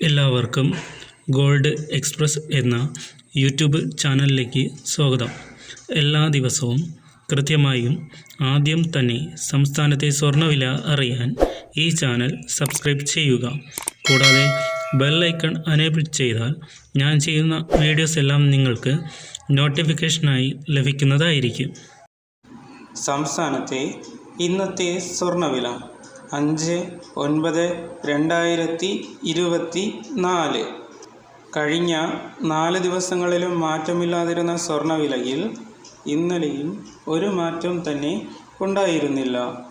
എല്ലാവർക്കും gold express എന്ന YouTube ചാനലിലേക്ക് സ്വാഗതം. എല്ലാ ദിവസവും കൃത്യമായും ആദ്യം തന്നെ സംസ്ഥാനത്തെ സ്വർണവില അറിയാൻ ഈ ചാനൽ സബ്സ്ക്രൈബ് ചെയ്യുക. കൂടാതെ ബെല്ലൈക്കൺ അനേബിൾ ചെയ്താൽ ഞാൻ ചെയ്യുന്ന വീഡിയോസ് എല്ലാം നിങ്ങൾക്ക് നോട്ടിഫിക്കേഷനായി ലഭിക്കുന്നതായിരിക്കും. സംസ്ഥാനത്തെ ഇന്നത്തെ സ്വർണവില അഞ്ച് ഒൻപത് രണ്ടായിരത്തി ഇരുപത്തി നാല്. കഴിഞ്ഞ നാല് ദിവസങ്ങളിലും മാറ്റമില്ലാതിരുന്ന സ്വർണവിലയിൽ ഇന്നലെയും ഒരു മാറ്റം തന്നെ ഉണ്ടായിരുന്നില്ല.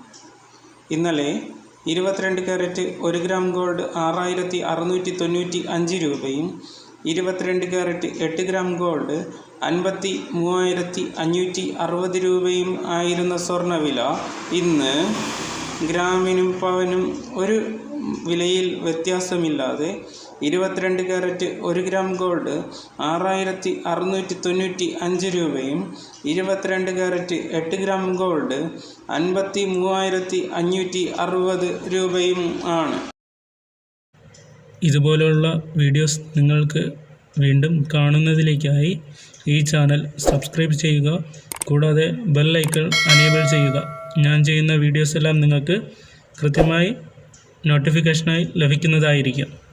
ഇന്നലെ ഇരുപത്തിരണ്ട് ക്യാരറ്റ് ഒരു ഗ്രാം ഗോൾഡ് ആറായിരത്തി അറുന്നൂറ്റി തൊണ്ണൂറ്റി അഞ്ച് രൂപയും ഇരുപത്തിരണ്ട് ക്യാരറ്റ് എട്ട് ഗ്രാം ഗോൾഡ് അൻപത്തി മൂവായിരത്തി അഞ്ഞൂറ്റി അറുപത് രൂപയും ആയിരുന്ന സ്വർണവില ഇന്ന് ഗ്രാമിനും പവനും ഒരു വിലയിൽ വ്യത്യാസമില്ലാതെ ഇരുപത്തിരണ്ട് ക്യാരറ്റ് ഒരു ഗ്രാം ഗോൾഡ് ആറായിരത്തി അറുന്നൂറ്റി തൊണ്ണൂറ്റി അഞ്ച് രൂപയും ഇരുപത്തിരണ്ട് ക്യാരറ്റ് എട്ട് ഗ്രാം ഗോൾഡ് അൻപത്തി മൂവായിരത്തി അഞ്ഞൂറ്റി അറുപത് രൂപയും ആണ്. ഇതുപോലുള്ള വീഡിയോസ് നിങ്ങൾക്ക് വീണ്ടും കാണുന്നതിലേക്കായി ഈ ചാനൽ സബ്സ്ക്രൈബ് ചെയ്യുക കൂടാതെ ബെൽ ഐക്കൺ അനേബിൾ ചെയ്യുക. ഞാൻ ചെയ്യുന്ന വീഡിയോസ് എല്ലാം നിങ്ങൾക്ക് കൃത്യമായി നോട്ടിഫിക്കേഷനായി ലഭിക്കുന്നതായിരിക്കും.